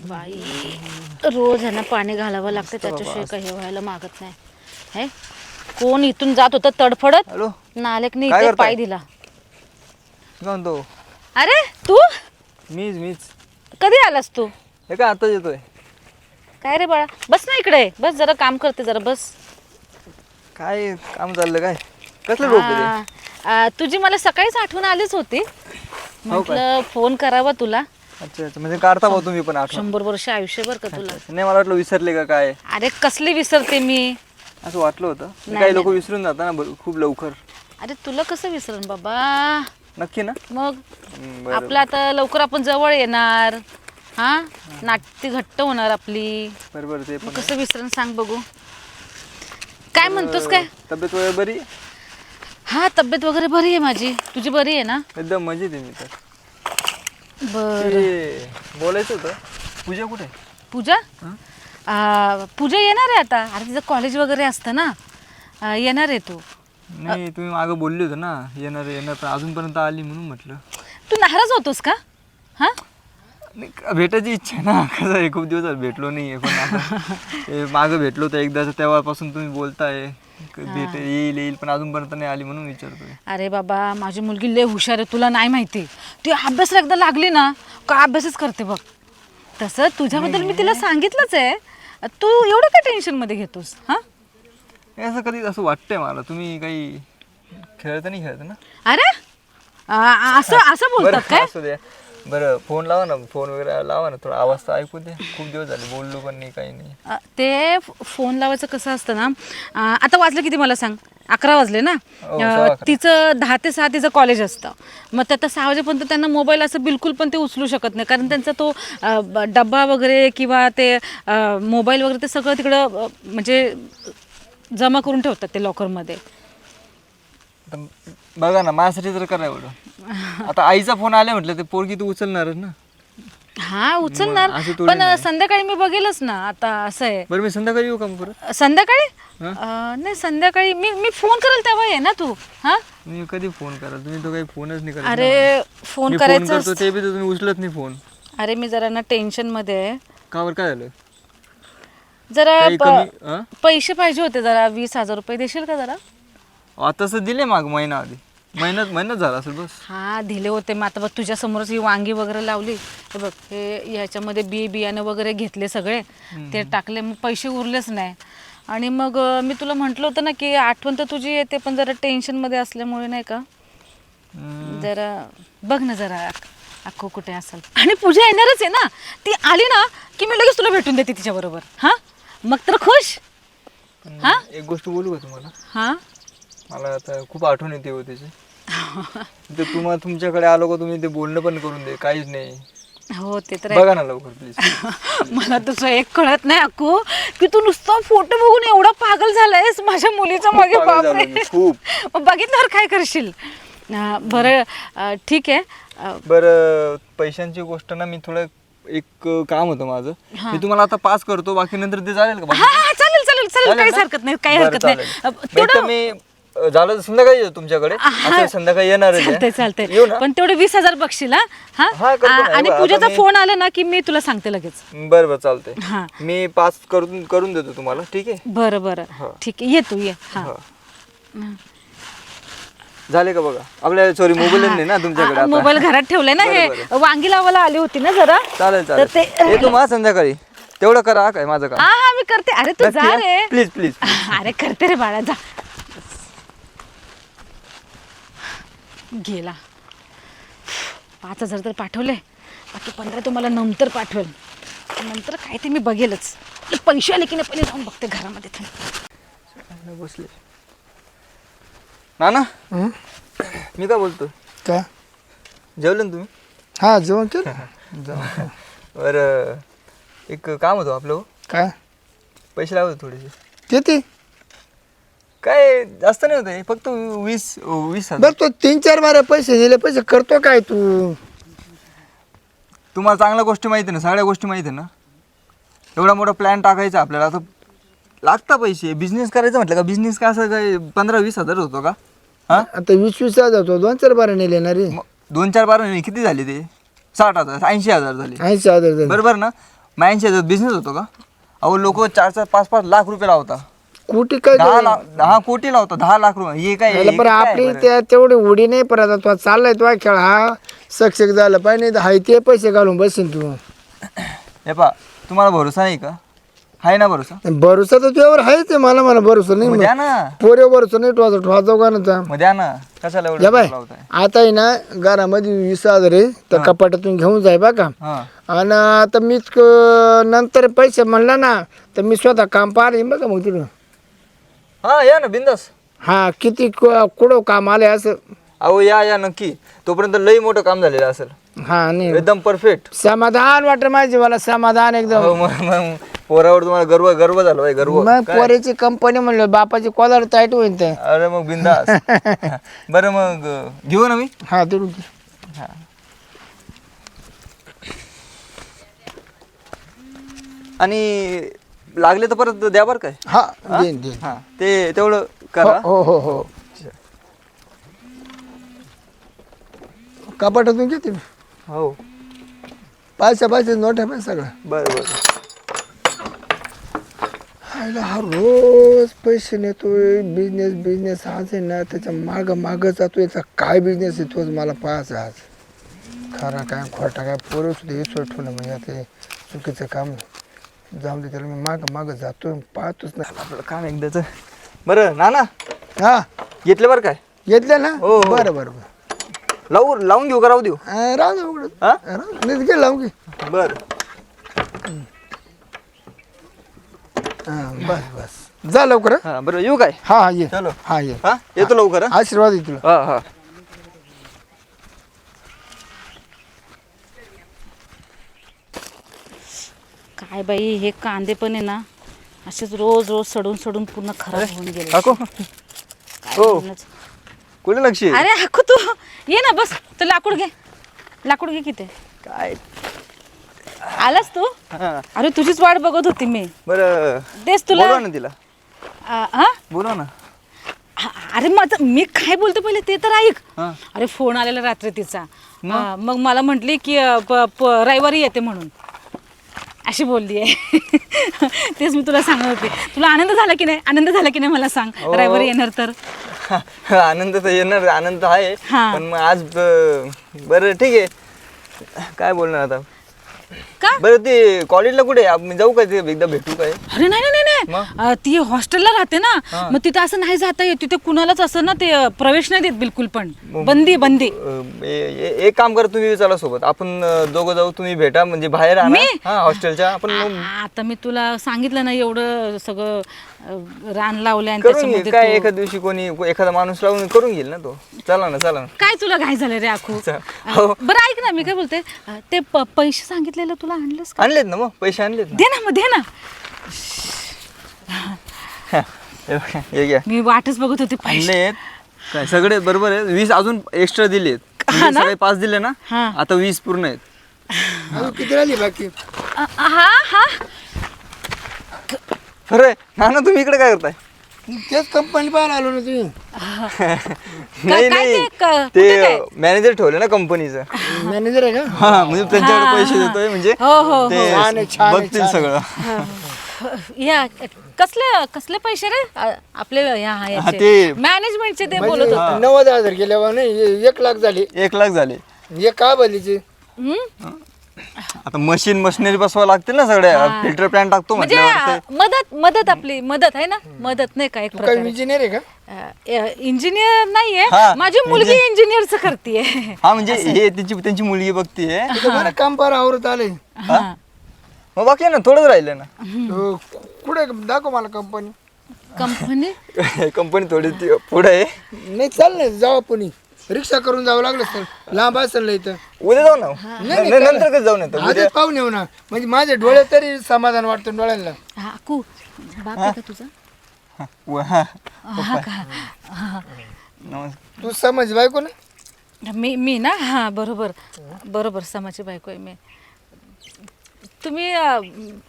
बाई. रोज ह्यांना पाणी घालावं लागतं त्याच्याशिवाय काही व्हायला मागत नाही. हे? कोण इथून जात होतं तडफडत? हॅलो? नालेकने काय इथे करताय? पाय दिला. अरे तू? मीच मीच. कधी आलास तू? हे काय आताच येतोय. काय रे बाळा? बस ना इकडे. बस जरा काम करते जरा बस. काय काम चाललं काय? कसलं? आ, तुझी मला सकाळीच आठवण आलीच होती. हो म्हटलं फोन करावा तुला. अच्छा अच्छा. म्हणजे काढता भाऊ तुम्ही पण आठवण. शंभर वर्ष आयुष्यभर का तुला? नाही मला वाटलं विसरले का काय? अरे कसली विसरते मी? असं वाटलं होतं. नाही, काही लोक विसरून जातात ना बर- खूप लवकर. अरे तुला कसं विसरण बाबा? नक्की ना? मग? हम्म, बरं आपलं आता लवकर आपण जवळ येणार. हा? नाटी घट्ट होणार आपली. बरं बरं ते पण मग कसं विसरण सांग बघू. काय म्हणतोस काय? तब्येत वगैरे बरी? हा तब्येत वगैरे बरी आहे माझी. तुझी बरी आहे ना? एकदम मजेत आहे मी तर. बर. ते बोलायचं होतं. पूजा कुठे? आहे? पूजा? आ, पूजा येणार आहे आता. अरे तिचं कॉलेज वगैरे असतं ना. आ, येणार आहे तू. नाही तुम्ही मागं बोलले होते ना. येणार येणार पण अजूनपर्यंत आली म्हणून म्हटलं. तू नाराज होतोस का? हा? नाही, का- भेटायची इच्छा आहे ना. कसं आहे खूप दिवस झाले भेटलो नाही आहे पण आता ते मागं भेटलो होतं एकदा तेव्हापासून तुम्ही बोलताय. भेट येईल येईल पण अजूनपर्यंत नाही आली म्हणून विचारतोय. अरे बाबा माझी मुलगी लय हुशार आहे तुला नाही माहिती. ती अभ्यासाला एकदा लागली ना का अभ्यासच करते बग तसं तुझ्याबद्दल मी तिला सांगितलंच आहे. तू एवढं काय टेन्शनमध्ये घेतोस हा? हे असं कधी असं वाटतंय मला. तुम्ही काही खेळत नाही खेळत ना? अरे? आ, असं असं बोलतात काय? असू द्या. बरं फोन लावा ना फोन वगैरे लावा ना थोडा आवाज तर ऐकू दे. खूप दिवस झाले बोललो पण नाही काही नाही. अ, ते फ- फोन लावायचं कसं असतं ना अ, आता वाजलं किती मला सांग? अकरा वाजले ना? हो, अ, सव्वा अकरा. तिचं दहा ते सहा तिचं कॉलेज असतं. मग त्या आता सहा वाजेपर्यंत त्यांना मोबाईल असं बिलकुल पण ते उचलू शकत नाही. कारण त्यांचा तो अ, ब- डब्बा वगैरे किंवा ते अ, मोबाईल वगैरे ते सगळं तिकडं अ, म्हणजे जमा करून ठेवतात ते लॉकरमध्ये बघा ना माझ्यासाठी तर करा एवढं. आता आईचा फोन आला म्हटलं ते पोरगी तू उचलणारच ना. हा उचलणार. असं थोडी पण संध्याकाळी मी बघेलच ना आता असं आहे. बरं मी संध्याकाळी येऊ का मग परत? संध्याकाळी? अ, नाही संध्याकाळी. मी मी फोन करेल तेव्हा आहे ना तू हा? मी कधी फोन करा तुम्ही तो काही फोनच नाही करत अरे. फोन मी फोन करायचा करतो ते बी तर तुम्ही उचलत नाही फोन. अरे मी जरा ना टेन्शनमध्ये आहे. का बरं? काय झालं? जरा काही प- कमी हं? पैसे पाहिजे होते जरा वीस हजार रुपये देशील का जरा? आताच दिले माग महिना आधी. महिन्यात महिन्यात झाला असेल बस. हा दिले होते मग आता बघ तुझ्या समोरच ही वांगी वगैरे लावली. हे बघ हे ह्याच्यामध्ये बी बियाणं वगैरे घेतले सगळे. ते टाकले मग पैसे उरलेच नाही. आणि मग अं, मी तुला म्हटलं होतं ना की आठवण तर तुझी येते पण जरा टेन्शनमध्ये असल्यामुळे नाही का? जरा बघ ना जरा अक- अक्को कुठे असेल. आणि पूजा येणारच आहे ना. ती आली ना की मी लगेच तुला भेटून देते तिच्याबरोबर. हा? मग तर खुश? हा? एक गोष्ट बोलू का तुम्हाला? हा? मला आता खूप आठवण येते हो त्याची. ते तुम्हाला तुमच्याकडे आलो का तुम्ही ते बोलणं पण करून दे काहीच नाही. हो ते तर. बघा ना लवकर प्लीज मला तुझं एक कळत नाही अक्कू की तू नुसता फोटो बघून एवढा पागल झालायस? माझ्या मुलीच्या मागे. मग बघितल्यावर काय करशील? बरं ठीक आहे. बरं पैशांची गोष्ट ना मी थोडं एक काम होतं माझं. मी तुम्हाला आता पास करतो बाकी नंतर ते चालेल का? चालेल चालेल चालेल. ना? हरकत नाही काही हरकत नाही. मी अं, झालं तर संध्याकाळी येतो तुमच्याकडे. संध्याकाळी येणार चालतंय चालतंय. ना. पण तेवढे वीस हजार बघशील हा? हा? हा, करतो ना. आ- आणि आता पूजाचा मी- फोन आला ना की मी तुला सांगते लगेच. बरं बरं चालतंय. मी पास करून करून देतो तुम्हाला ठीक आहे? बरं बरं. ठीक आहे. ये तू ये. हा. हा. झाले का बघा? आपल्या सॉरी मोबाईल नाही ना तुमच्याकडे आता. मोबाईल घरात ठेवलाय ना हे बरं, वांगी लावायला आली होती ना जरा. चालेल तर ते चालेल येतो संध्याकाळी. तेवढं करा हा काय माझं काम? हा हा मी करते. अरे तू जा रे. Please please. अरे करते रे बाळा जा. गेला. पाच हजार तर पाठवले बाकी पंधरा तुम्हाला नंतर पाठवेल. नंतर काय ते मी बघेलच. पैसे आले की नाही पहिले जाऊन बघते घरामध्ये थांब. बसले. ना ना मी काय बोलतो काय जेवले ना तुम्ही? हा जेवण केलं. बरं. एक काम होतं आपलं हो. काय? पैसे लागत होते थोडेसे. किती काय जास्त नाही होते फक्त वीस वीस हजार. बरं तो तीन चार बारा पैसे दिले पैसे करतो काय तू? तुम्हाला चांगल्या गोष्टी माहिती आहे ना सगळ्या गोष्टी माहिती ना? एवढा मोठा प्लॅन टाकायचा आपल्याला आता लागता पैसे. बिझनेस करायचं म्हटलं का? बिझनेस का असं काय पंधरा वीस हजार होतो का? हां? आता वीस वीस हजार तो दोन चार बारा नेले ना रे. मग दोन चार बारा नाही किती झाले ते? साठ हजार ऐंशी हजार झाले. ऐंशी हजार झाले. बरोबर ना? मायांच्या बिझनेस होतो का? अहो लोक चार चार पाच पाच लाख रुपये लावता. कुठे काय दहा लाख दहा कोटी लावता दहा लाख रुपये. हे काय हे काय आपली बरं? त्या तेवढी उडी नाही पण आता तो चाललाय तो खेळ हा. सक्षक झाला पाहिजे नाही तर हाय ते पैसे घालून बसेन तू. हे पा तुम्हाला भरोसा नाही का? आहे ना भरोसा? भरोसा तर तुझ्यावर आहे मला मला भरोसा नाही. मग द्या ना. पोरे भरोसा नाही ठेवायचा ठेवायचा का ना मग द्या ना. कशाला या बाय लावताय आता आहे ना घरामध्ये वीस हजार आहे तर कपाटातून घेऊन जाय बा का. हा. आणि आता मी क- नंतर पैसे म्हणला ना तर मी स्वतः काम पाहिजे बघा मग तिकडं हा या ना बिंदास. हा किती क- कुठं काम आले असं? अहो या या नक्की. तोपर्यंत लई मोठं काम झालेलं असेल. हा नाही एकदम परफेक्ट. समाधान वाटत माझे मला समाधान एकदम. पोरावर तुम्हाला गर्व गर्व झाला गर्व. मग पोरेची कंपनी म्हणलं बापाची कोदार टाईट होईल ते. अरे मग बिंदास. बरं मग अं, घेऊ ना मी? हा हा. आणि लागले तर परत द्या बरं काय? हा देईन देईन. हा. ते तेवढं करा. हो हो हो कपाटातून घेते मी. हो. पैसा पैसे नोट आहे सगळं. बरं बरं. हा रोज पैसे नेतोय बिझनेस बिझनेस आज आहे ना त्याच्या माग माग जातो याचा काय बिझनेस आहे तोच मला पाहायचा आज. खरा काय खोटा काय पोरं सुद्धा हे सोड ठेवलं म्हणजे आता हे चुकीचं काम जाऊन दे त्याला मी माग माग जातोय पाहतोच ना आपलं काम एकदाच. बरं ना ना हा. घेतले बरं काय? घेतलं ना? हो, हो. बरं बरं बरं. लावू लावून घेऊ का? राहू देऊ. अं, राहू दे हा? राहू दे. नाही तर घे लावून घे. बरं. हा, बस बस. जा लवकर हं? हा बरं येऊ काय? हा हा ये. चलो. हा ये. हा? येतो लवकर हा? आशीर्वाद आहे तुला. हा हा. काय बाई हे कांदे पण आहे ना असेच रोज रोज सडून सडून पूर्ण खराब होऊन गेले. काकू काय हो. बोलणंच. कुठे लक्ष आहे? अरे हाकू तू. ये ना बस. तर लाकूड घे. लाकूड घे किती. काय? आलास तू? हा. अरे तुझीच वाट बघत होती मी. बरं तेच तुला. बोलवा ना तिला. आ, हा? बोलवा ना. आ- अरे माझं मी काय बोलते पहिले ते तर ऐक. हा. अरे फोन आलेला रात्री तिचा. आ, मग मला म्हटली की अ, प- प- रविवारी येते म्हणून. अशी बोलली आहे. तेच मी तुला सांगत होते. तुला आनंद झाला की नाही? आनंद झाला की नाही मला सांग? हो. रविवारी येणार तर. आनंद तर येणार आनंद आहे. हा. पण मग आज बरं ठीक आहे. काय बोलणार आता? का? बरं ते कॉलेजला कुठे आहे? जाऊ का ते? एकदा भेटू काय? अरे नाही नाही नाही मग? नाही अ, ती हॉस्टेलला राहते ना. मग तिथं असं नाही जाता येत. तिथे कुणालाच असं ना ते अ, प्रवेश नाही देत बिलकुल पण. बंदी बंदी. अं, ए- ए- एक काम करा तुम्ही चला सोबत. आपण अं, दोघं जाऊ तुम्ही भेटा. म्हणजे बाहेर आणा मी? हा हॉस्टेलच्या. आपण मग आ- आता मी तुला सांगितलं ना एवढं सगळं. रान लावलंय आणि करून त्याच्यामध्ये घेईल. काय तू- एखाद्या दिवशी कोणी एखादा माणूस लावून करून घेईल ना तो? चला ना चला ना. काय तुला घाई झालं रे आखू? चा- हो. बरं ऐक ना मी काय बोलते? अ, ते प- पैसे सांगितलेलं तुला आणलंस का? आणलेत ना मग पैसे आणलेत ना. दे ना मग दे ना. हे बघा, हे घ्या. मी वाटच बघत होते पैसे. आणलेत. काय सगळे बरोबर आहे वीस अजून एक्स्ट्रा दिलेत. म्हणजे सगळे पाच दिले ना? हा. आता वीस पूर्ण आहेत. किती राहिली बाकी? अ, हा हा. खरं आहे. ना ना तुम्ही इकडे काय करताय? तेच कंपनी पाहायला आलो ना तुम्ही. नाही काय नाही. ते क- ते कुठे काय? मॅनेजर ठेवले ना कंपनीचं मॅनेजर आहे का? हा म्हणजे त्यांच्याकडे पैसे देतोय म्हणजे हो, हो, हो. ते छान आहे, छान आहे, बघतील छान या सगळं. कसले कसले पैसे रे? आपले या हा हा, याचे. ते- मॅनेजमेंटचे ते बोलत म्हणजे होता नव्वद हजार गेल्या नाही हे एक लाख झाले. एक लाख झाले. हे का बदलीचे हम्म? आता मशीन मशिनरी बसवा लागतील ना सगळ्या फिल्टर प्लॅन टाकतो म्हणजे म्हटल्यावर मदत मदत आपली मदत आहे ना? मदत नाही का एक तू काय प्रकारे? इंजिनियर आहे का? इंजिनियर नाहीये. हा, माझी मुलगी इंजिनियरचं करतीये. हा म्हणजे हे त्यांची त्यांची मुलगी बघतीये. बरं काम पार आवरत आले. हा. मग बाकी आहे ना थोडंच राहिलं ना. तो कुठे दाखव मला कंपनी कंपनी कंपनी थोडी पुढे आहे. नाही चाल ना जाऊ आपण. रिक्षा करून जावं लागलं सर. लांब असेल ना इथं. उद्या जाऊ ना. नंतर कधी जाऊन येतो? आधीच पाहून येऊ ना. म्हणजे माझे डोळे तरी समाधान वाटतं डोळ्यांना. हा कू. बाप आहे का तुझा? उ- हा. हा का? नमस्कार. तू समज बायको ना? मी मी ना? हा बरोबर. बरोबर समाची बायको आहे मी. तुम्ही अ,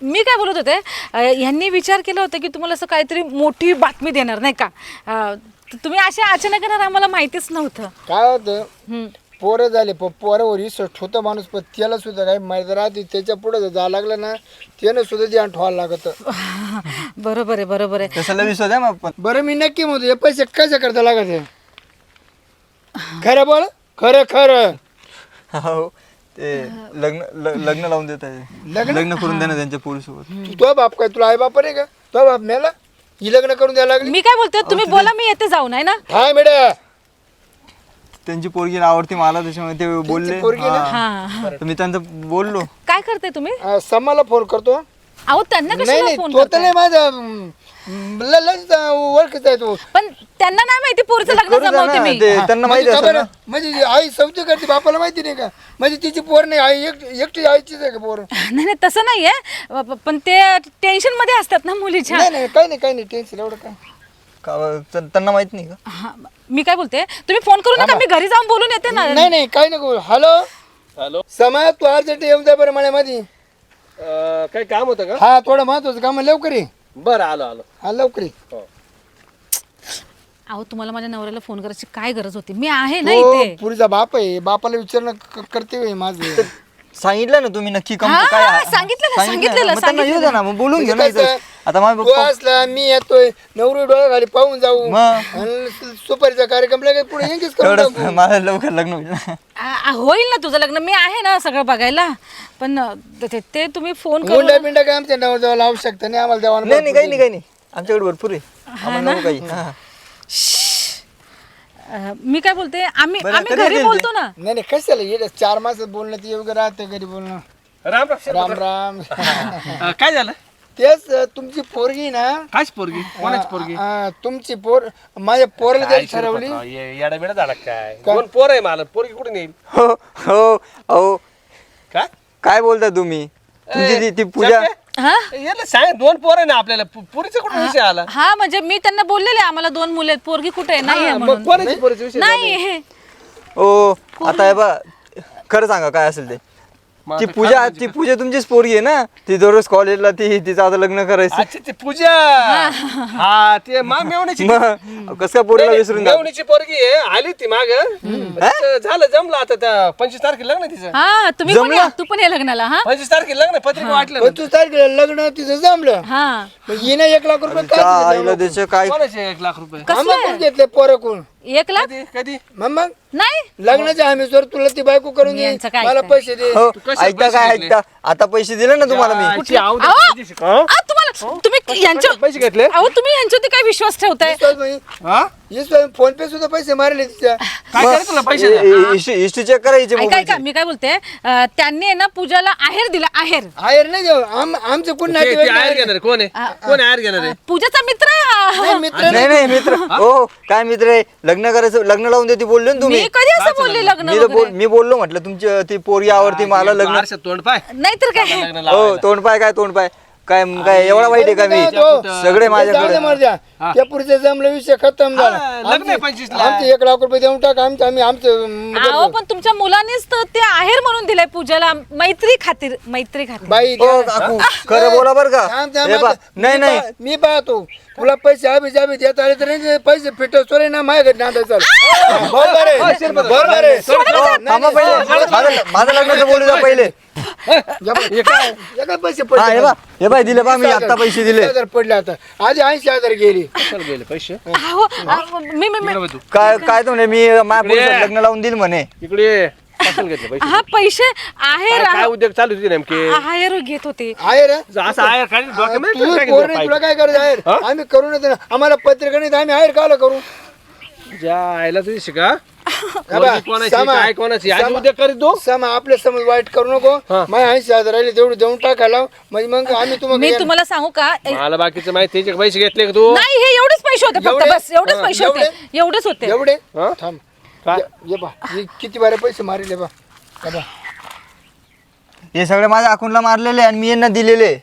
मी काय बोलत होते? अ, यांनी विचार केला होता की तुम्हाला असं काहीतरी मोठी बातमी देणार नाही का? अ, तर तुम्ही असे अचानक येणार आम्हाला माहितीच नव्हतं. काय होतं? हम्म. पोरं झाले पण पोरावर इसं ठोतं माणूस पण त्याला सुद्धा काही माहिती राहते त्याच्या पुढे जर जावं लागलं ना त्यानं सुद्धा ध्यान ठेवायला लागत. बरोबर आहे बरोबर आहे. तसं विश्वास आहे मग पण बरं मी नक्की म्हणतो हे पैसे कसे करता लागत आहे खरं बोल खरं खरं. हो ते लग्न ल- लग्न लावून देत आहे. लग्न? लग्न करून ना त्यांच्या पोरीसोबत. तू तो बाप काय तुला आई बाप नाही का? तो बाप मेला? ही लग्न करून द्यायला लागली? मी काय बोलते तुम्ही बोला मी येते जाऊन आहे ना? हा मेडा. त्यांची पोरगी आवडती मला त्याच्यामुळे ते बोलले. पोरगी ना? हा. हा तर मी त्यांचं बोललो. काय करते तुम्ही? समाला फोन करतो. अहो त्यांना नाही कशाला नाही फोन तो तर करताय? नाही माझा हम्म, ल- लयच ओळखीचा आहे तो. पण त्यांना नाही माहिती पोरीचं लग्न करू द्या जमवते ना, मी. ते हा, त्यांना म्हणजे माहिती का असेल बरं? ना. म्हणजे आई सवती करते बापाला माहिती नाही का? म्हणजे तिची पोर नाही आई एक एकटी आईचीच आहे का पोर? नाही नाही तसं नाहीये. प- प- पण ते टेन्शनमध्ये असतात ना मुलीच्या. नाही नाही काही नाही काही नाही टेन्शन एवढं काय? का- त्यांना माहीत नाही का? हा, मी काय बोलते? तुम्ही फोन करू नका मी घरी जाऊन बोलून येते ना. नाही नाही काही नको हॅलो हॅलो समय तू अर्जंट येऊन जा बरं मळ्यामध्ये अं, काही काम होतं का? हा थोडं महत्वाचं काम आहे, लवकर ये. बरं आलो आलो. हा लवकर ये. हो. अहो तुम्हाला माझ्या नवऱ्याला फोन करायची काय गरज होती? मी आहे ना तो इथे. पुरीचा बाप आहे. बापाला विचारणं क- कर्तव्य आहे माझं. सांगितलं ना तुम्ही नक्की कम हा, काय सांगितलं ना, सांगितलेलं, मग त्यांना येऊ द्या ना. मग बोलून घेऊ ना म्हणजे इथं. आता माझ्या तू पप्पा असला मी येतोय नवरी डोळा खाली पाहून जाऊ. मग? आणि सुपारीचा कार्यक्रम लागेल पुढे येंगेच करून तेवढंच टाकू. माझं लवकर लग्न होईल. ना. आ- आ- होईल ना तुझं लग्न. मी आहे ना सगळं बघायला. पण अ, ते- ते तुम्ही फोन करून मुंडा बिंडा काय आमच्या नावावर जायला आवश्यकता नाही? आम्हाला द्यावा नाही नाही काही नाही काही नाही. आमच्याकडे भरपूर आहे. आम्हाला नको काही. हा. अ, मी काय बोलते? आम्ही बरं, आम्ही कधी घरी येतील बोलतो ना. नाही नाही कशाला? येडे चार मासात बोलणं ते योग्य राहते घरी बोलणं. राम राम राम राम. काय झालं? तेच अं, तुमची पोरगी ना कायच पोरगी? कोणाची पोरगी? अं, तुमची पोर माझ्या पोरला काय द्यायची ठरवली. येडा बिडा झाला काय? दोन पोर आहे मला? पोरगी कुठे नेईल हो हो अहो. काय? काय बोलता तुम्ही? तुमची ती- ती पूजा? हा? याला सांग दोन पोर आहे ना आपल्याला. पो- पोरीचा कुठे विषय आला? हा म्हणजे मी त्यांना बोललेले आम्हाला दोन मुले आहेत. पोरगी कुठे आहे? नाही आहे हा, म्हणून. कोणाची पोरीचा विषय नाही ओ आता हे बा खरं सांगा काय असेल ते? ती आता पूजा ती पूजा तुमचीच पोरगी आहे ना? ती दररोज कॉलेजला ती तिचं आता लग्न करायचं. अच्छा ते पूजा. हा. ते मा मेवण्याची मग कसं काय पोरीला विसरून जा मेवणीची पोरगी आहे आली ती माग. झालं जमलं आता त्या पंचवीस तारखेला लग्न तिचं. हा तुम्ही पण या तू पण ये लग्नाला हा? पंचवीस तारखेला लग्न पत्रिका वाटलं तू तारखेला लग्न तिचं जमलं. हा. मग हिनं एक लाख रुपये दिले आईला त्याचं काय कोणाचे एक लाख रुपये? कोण घेतले पोरकून एक लाख? कधी कधी. मग मग नाही. लग्नाच्या हमी जर तुला ती बायको करून दे यांचं काय मला ऐकताय? पैसे दे. हो कशाला ऐकता पैसे काय घेतले? ऐकता? आता पैसे दिले ना तुम्हाला मी. आवड अहो! शिक- तुम्हाला तुम्ही यांच्या पैसे घेतले? अहो तुम्ही यांच्यावरती काय विश्वास ठेवताय? विश्वास हा? फोन पे सुद्धा पैसे मारले तिच्या. काय करायचं तुला पैसे हिस्ट्री चेक करायची ऐका मोबाईलची. ऐका मी काय बोलते? अं, त्यांनी आहे ना पूजाला आहेर दिला आहेर. आहेर नाही देऊ आम आमचं कोण ते- ते नातेवाईक आहेर नाही. घेणार आहे? कोण आहे? कोण घेणार आहे? पूजाचा मित्र आहे हा. नाही, मित्र नाही नाही. मित्र. हो? काय मित्र आहे? लग्न करायचं लग्न लावून देते बोलले ना तुम्ही. मी कधी असं बोलले लग्न मी तर बोल वगैरे? मी बोललो म्हटलं तुमची ती पोरगी आवडती मला लग्न आरशात तोंड पाय. नाहीतर काय? लग्न हो लावायला. तोंड पाय काय तोंड पाय. काय काय एवढा वाईट आहे का मी? सगळे माझ्याकडे. त्या पुढचे जमलं विषय खतम झाला. लग्न पंचवीस. आमचे एक लाख रुपये देऊन टाक आमचं आम्ही आमचं अहो पण तुमच्या मुलानेच तर ते आहेर म्हणून दिलंय पूजाला. मैत्री खातीर मैत्री खातीर. बाई काकू खरं बोला बर का. थांब, थांब, हे बा- आता नाही मी नाही. पा- मी पाहतो. तुला पैसे आबी जाबी देत आले तर नाही पैसे फिटव सोरे ना माझ्या घरी नांदा चल बरोबर आहे बरोबर आहे थांबा पहिले. माझं माझं लग्नाचं बोलू द्या पहिले. या बाई, हे काय? हे काय पैसे हा हे बा हे बाय दिले बा मी आता पैसे दिले. हजार पडले आता. आधी ऐंशी हजार गेली. गेले पैसे? अहो अहो, मी मी- तू. काय काय तो म्हणे मी माझ्या लग्न लावून दिल म्हणे. इकडे ये. कशाला घेतले पैसे. हा पैसे काय- काय उद्योग चालू होते नेमके? आहेर घेत होते. आहे रे असं आहे काय तू नाही तुला काय करायचं आहे आम्ही करून येतो ना आम्हाला पत्रिका नाही तर आम्ही आहेर काला करू? ज्या आईला तुझी शिका. बा, पोरगी कोणाची समा- काय कोणाची? आज समा- उद्या करीत दो सम आपल्या समज वाईट करू नको. हा. मग ऐंशी हजार राहिले तेवढे देऊन टाकायला म्हणजे मग आम्ही मी तुम्हाला तुम्हाला सांगू का? ए- मला बाकीचं माहिती त्याचे पैसे घेतले का तू? नाही हे एवढेच पैसे होते फक्त एवढे? बस एवढेच हा, पैसे होते. एवढेच होते. एवढे? हा? थांब. काय? ये- हे किती बारे पैसे मारले बा. हे बा. हे सगळे माझ्या अकाउंटला मारलेले आणि मी यांना दिलेले.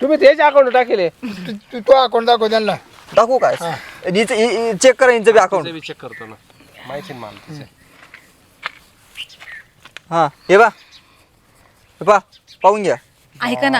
तुम्ही त्याच्या अकाउंट टाकेले. तू तू तो अकाउंट दाखव त्यांना. टाकू काय? चेक करा यांचं बी अकाउंट चेक करतो ना. माहिती मला तसं. हा हे बा हे पा पाहून घ्या. ऐका ना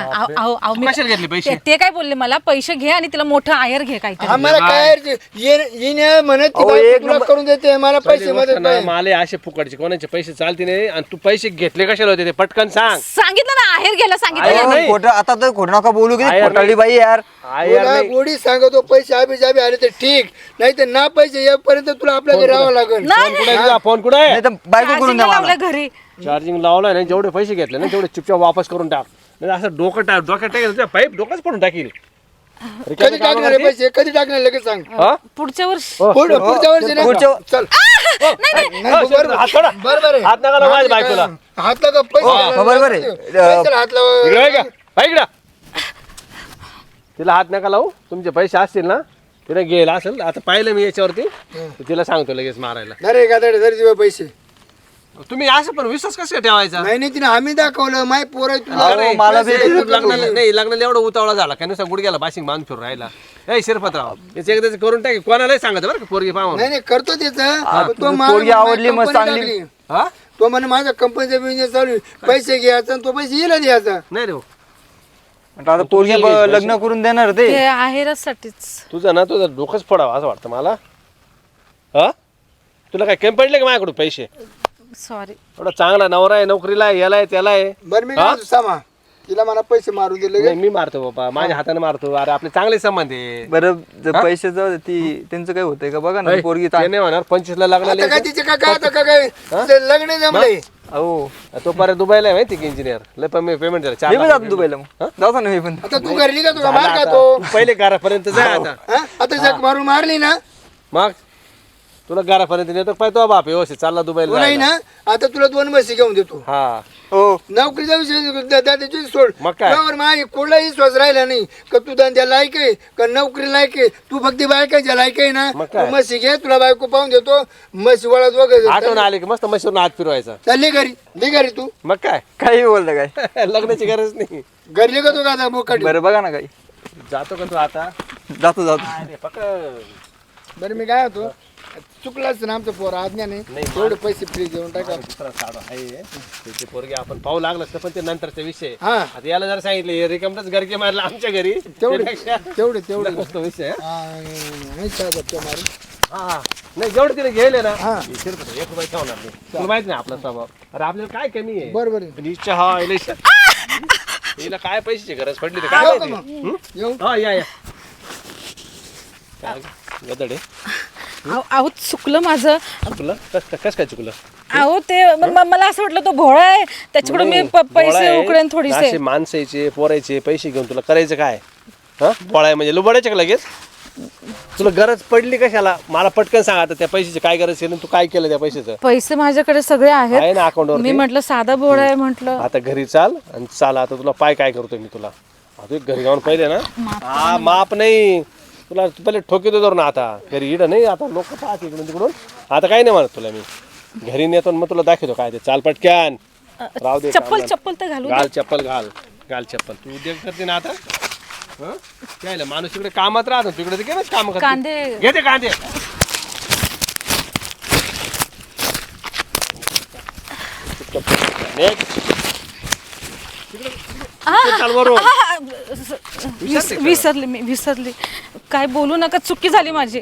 मी- कशाला घेतले पैसे? ते- ते काय बोलले मला? पैसे घे आणि तिला मोठं आयर घे आम्हाला काय रे, ये- येणे म्हणत ती अहो, बायको एक तुला नंबर- करून देते मला पैसे मदत नाही. मला असे फुकटचे कोणाचे पैसे चालते नाही आणि तू पैसे घेतले कशाला होते ते? पटकन सांग. सांगितलं ना आहेर घ्यायला सांगितलं. आयर ना. नाही. खोटं आता तर खोटं नका बोलू की आयर खोटाळी नाही. बाई यार. यार तुला नाही. गोडी सांगतो पैसे आबी जाबी आले तर ठीक. नाही तर ना पैसे येईपर्यंत तुला आपल्या घरी राहावं लागेल. नाही, फोन कुठे? आहे तुझा? फोन कुठे आहे? नाही तर बायको करून द्या मला. घरी. चार्जिंग लावलाय ना जेवढे पैसे घेतले ना तेवढे चुपचाप वापस करून टाक. नाही असं डोकं टाक डोक्यात टाकेल पाईप डोकंच पडून टाकील कधी टाकणार आहे करते? पैसे कधी टाकणार लगेच सांग हा? पुढच्या वर्षी पुढं- पुढच्या वर्षी नाही पुढच्या- का? चल नाही नाही हो, बरोबर. हात सोडा. बरोबर आहे हात नका लावू माझ्या बायकोला. हात लागा पैसे हो, घालायला बरोबर आहे. लागते. पैशाला हात लावा. इकडे आहे का बाई इकडं. तिला हात नका लावू तुमचे पैसे असतील ना तिला गेल असेल आता पाहिलं मी याच्यावरती तर तिला सांगतो लगेच मारायला अरे गादाडे धर दिवे पैसे तुम्ही असं पण विश्वास कसं ठेवायचा? नाही नाही तिने आम्ही दाखवलं. माय पोर मला का लग्नाला? नाही लग्नाला एवढा उतावळा झाला काय नुसता गुडघ्याला बाशिंग बांधून फिरून राहिला. ए शिरपतराव याचं एकदाच करून टाकी कोणालाही सांगत बरं का पोरगी पाहून. नाही नाही करतो त्याचं. हा, पण मला- पोरगी आवडली, माझ्या मग company चांगली. टाकली. हा? तो म्हणे माझा कंपनीचा बिझनेस चालू आहे. पैसे घ्यायचा आणि तो पैसे येईल द्यायचा. नाही रे. म्हटलं आता पोरगी ब- लग्न करून देणार ते. ते आहेरसाठीच तुझं ना तुझं डोकंच फोडावं असं वाटतं मला. हा? तुला काय कमी पडले का माझ्याकडून पैसे? सॉरी एवढा चांगला नवरा आहे नोकरीला आहे याला आहे त्याला आहे. बरं मी काय म्हणतो, सामा तिला मला पैसे मारून दिले नाही, मी मारतो बाबा. माझ्या हाताने मारतो. अरे आपले चांगले संबंध आहे. बरं जर पैसे जाऊ दे, ती त्यांचं काय होतंय का? बघा ना पोरगी ते नाही म्हणणार पंचवीस ला आता काय लागला तिचे का काय आता का काय तिचं लग्न जमलंय. अहो तो परत दुबईला आहे माहिती की इंजिनियर लय पेमेंट झालं. चार मी पण लाख जातो दुबईला मग. जातो ना मी पण. आता तू घरी का तुला झालं मार का आता. तो. तू पहिले घरापर्यंत जा आता. हा? आता जग मारून मारली ना. मग? तुला घरापर्यंत नेतो पाहिजे तो बाप व्यवस्थित चालला दुबईला तू नाही जायला. ना? आता तुला दोन म्हशी घेऊन देतो. हा. हो. नोकरीचा विषय दा- दादाची सोड. मग काय? त्यावर माझी कोणालाही विश्वास राहिला नाही का तू धंद्या लायक आहे का नोकरी लायक आहे तू फक्त बायकाच्या लायक आहे ना? मग काय? म्हशी घे तुला बायको पाहून देतो म्हशी वळत वगैरे. आठवण आली की मस्त म्हशीवरून हात फिरवायचा. चालली घरी. दे घरी तू. मग काय? काही बोलतं काय लग्नाची गरज नाही. घरी का तू का आता बोकाटी? बरं बघा ना काही. जातो का तू आता? जातो जातो. अरे पकड. बरं मी काय होतो चुकलाच ना आमचं पोर आज्ञा नाही. नाही, तेवढे पैसे फ्री देऊन टाका. दुसरा साडा आहे. त्याची पोरगी आपण पाहू लागलं तर पण ते नंतरचा विषय. हा. आता याला जर सांगितले रिकमटच घरके मारला आमच्या घरी. तेवढे त्यापेक्षा तेवढे तेवढे. नसतो विषय हा, मारून हा हा. नाही जेवढे तिने गेले ना हा. हे एक रुपये ठेवणार नाही. तुला माहीत नाही आपला स्वभाव. अरे आपल्याला काय कमी आहे? बरोबर इच्छा हा हिला इच्छा हिला काय पैशाची गरज पडली तर काय येऊ का माहिती? मग? येऊ. हा या या. काय गदडे? अहो अहो, चुकलं माझं. चुकलं? कस कस काय चुकलं? अहो ते म- म- मला असं वाटलं तो भोळा आहे. त्याच्याकडून मी प- बोळा पैसे आहे. उकडेन थोडीसे. असे माणसाचे पोरायचे पैसे घेऊन तुला करायचं काय? हा? आहे म्हणजे लुबडायचे का लगेच? तुला गरज पडली कशाला? मला पटकन सांग आता त्या पैशाची काय गरज आहे तू काय केलं त्या पैशाचं? पैसे माझ्याकडे सगळे आहे आहेत ना अकाउंटवर मी म्हटलं साधा भोळा आहे म्हटलं. आता घरी चाल आणि चाल. आता तुला पाय काय करतोय मी तुला? आता घरी जाऊन पहिले ना? हा माप नाही. तुला तू पहिले ठोकितो धरून आता. घरी इड नाही आता लोक पाहत इकडून तिकडून. आता काही नाही म्हणत तुला मी. घरी नेतो आणि मग तुला दाखवतो काय ते. चाल पटक्यान राहू दे चप्पल. चप्पल तर घालू. घाल चप्पल घाल. घाल चप्पल. तू उद्योग करते ना आता? हं? काय लै, माणूस इकडे कामात राहतो तिकडे ते केलंच काम करते. कांदे. घेते कांदे. Next. विसरली विसरले मी विसरले. काय बोलू नका चुकी झाली माझी.